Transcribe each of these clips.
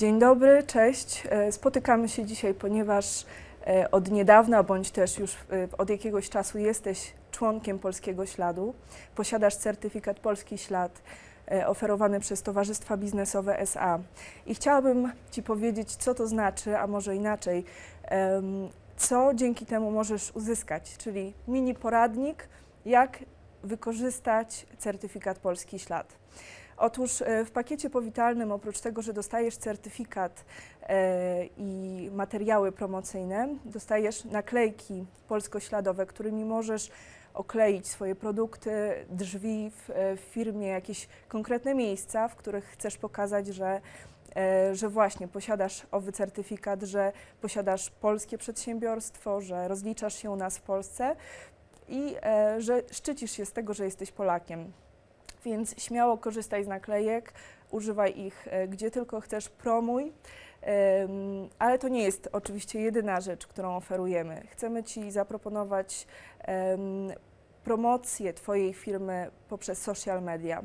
Dzień dobry, cześć. E, Spotykamy się dzisiaj, ponieważ e, od niedawna, bądź też już e, od jakiegoś czasu jesteś członkiem Polskiego Śladu. Posiadasz certyfikat Polski Ślad oferowany przez Towarzystwa Biznesowe SA. I chciałabym Ci powiedzieć, co to znaczy, a może inaczej, co dzięki temu możesz uzyskać, czyli mini poradnik, jak wykorzystać certyfikat Polski Ślad. Otóż e, w pakiecie powitalnym, oprócz tego, że dostajesz certyfikat e, i materiały promocyjne, dostajesz naklejki polskośladowe, którymi możesz okleić swoje produkty, drzwi w, e, w firmie, jakieś konkretne miejsca, w których chcesz pokazać, że, że właśnie posiadasz owy certyfikat, że posiadasz polskie przedsiębiorstwo, że rozliczasz się u nas w Polsce i że szczycisz się z tego, że jesteś Polakiem. Więc śmiało korzystaj z naklejek, używaj ich e, gdzie tylko chcesz, promuj. Ale to nie jest oczywiście jedyna rzecz, którą oferujemy. Chcemy Ci zaproponować promocję Twojej firmy poprzez social media.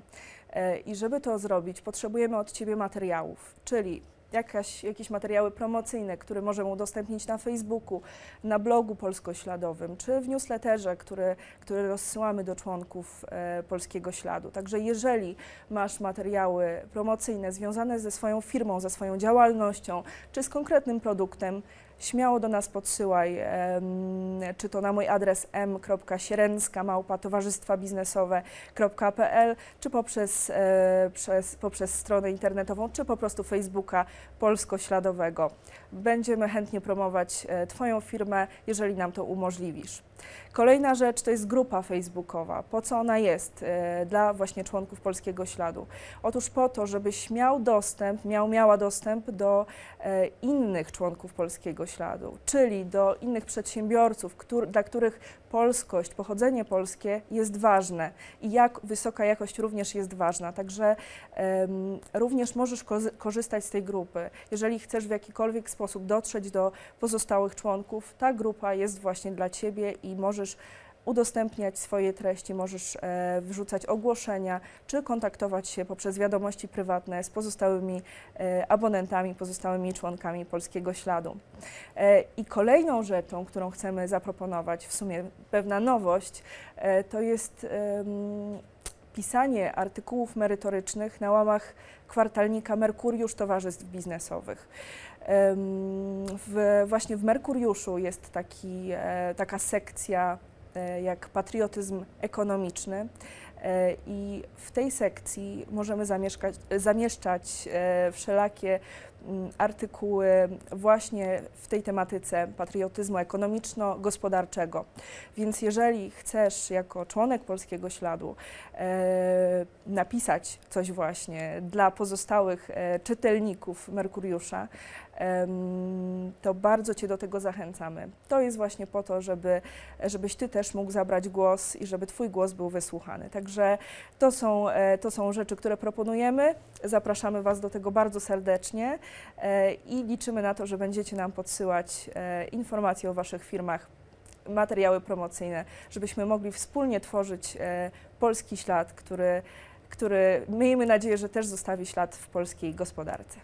E, I żeby to zrobić, potrzebujemy od Ciebie materiałów, czyli jakaś, jakieś materiały promocyjne, które możemy udostępnić na Facebooku, na blogu polskośladowym, czy w newsletterze, który, który rozsyłamy do członków e, Polskiego Śladu. Także jeżeli masz materiały promocyjne związane ze swoją firmą, ze swoją działalnością, czy z konkretnym produktem, śmiało do nas podsyłaj, czy to na mój adres m.sierenska małpa towarzystwa czy poprzez, e, przez, poprzez stronę internetową, czy po prostu Facebooka Polskośladowego. Będziemy chętnie promować e, Twoją firmę, jeżeli nam to umożliwisz. Kolejna rzecz to jest grupa facebookowa. Po co ona jest e, dla właśnie członków Polskiego Śladu? Otóż po to, żebyś miał dostęp, miał, miała dostęp do innych członków Polskiego Śladu, czyli do innych przedsiębiorców, dla których polskość, pochodzenie polskie jest ważne i jak wysoka jakość również jest ważna. Także em, również możesz korzystać z tej grupy. Jeżeli chcesz w jakikolwiek sposób dotrzeć do pozostałych członków, ta grupa jest właśnie dla Ciebie i możesz udostępniać swoje treści, możesz e, wrzucać ogłoszenia, czy kontaktować się poprzez wiadomości prywatne z pozostałymi e, abonentami, pozostałymi członkami Polskiego Śladu. E, I kolejną rzeczą, którą chcemy zaproponować, w sumie pewna nowość, to jest pisanie artykułów merytorycznych na łamach kwartalnika Merkuriusz Towarzystw Biznesowych. W, właśnie w Merkuriuszu jest taki, taka sekcja jak patriotyzm ekonomiczny. E, I w tej sekcji możemy zamieszczać e, wszelakie mm, artykuły właśnie w tej tematyce patriotyzmu ekonomiczno-gospodarczego. Więc jeżeli chcesz jako członek Polskiego Śladu e, napisać coś właśnie dla pozostałych e, czytelników Merkuriusza, to bardzo Cię do tego zachęcamy. To jest właśnie po to, żeby, żebyś Ty też mógł zabrać głos i żeby Twój głos był wysłuchany. Także to są, e, to są rzeczy, które proponujemy. Zapraszamy Was do tego bardzo serdecznie e, i liczymy na to, że będziecie nam podsyłać informacje o Waszych firmach, materiały promocyjne, żebyśmy mogli wspólnie tworzyć e, polski ślad, który, który miejmy nadzieję, że też zostawi ślad w polskiej gospodarce.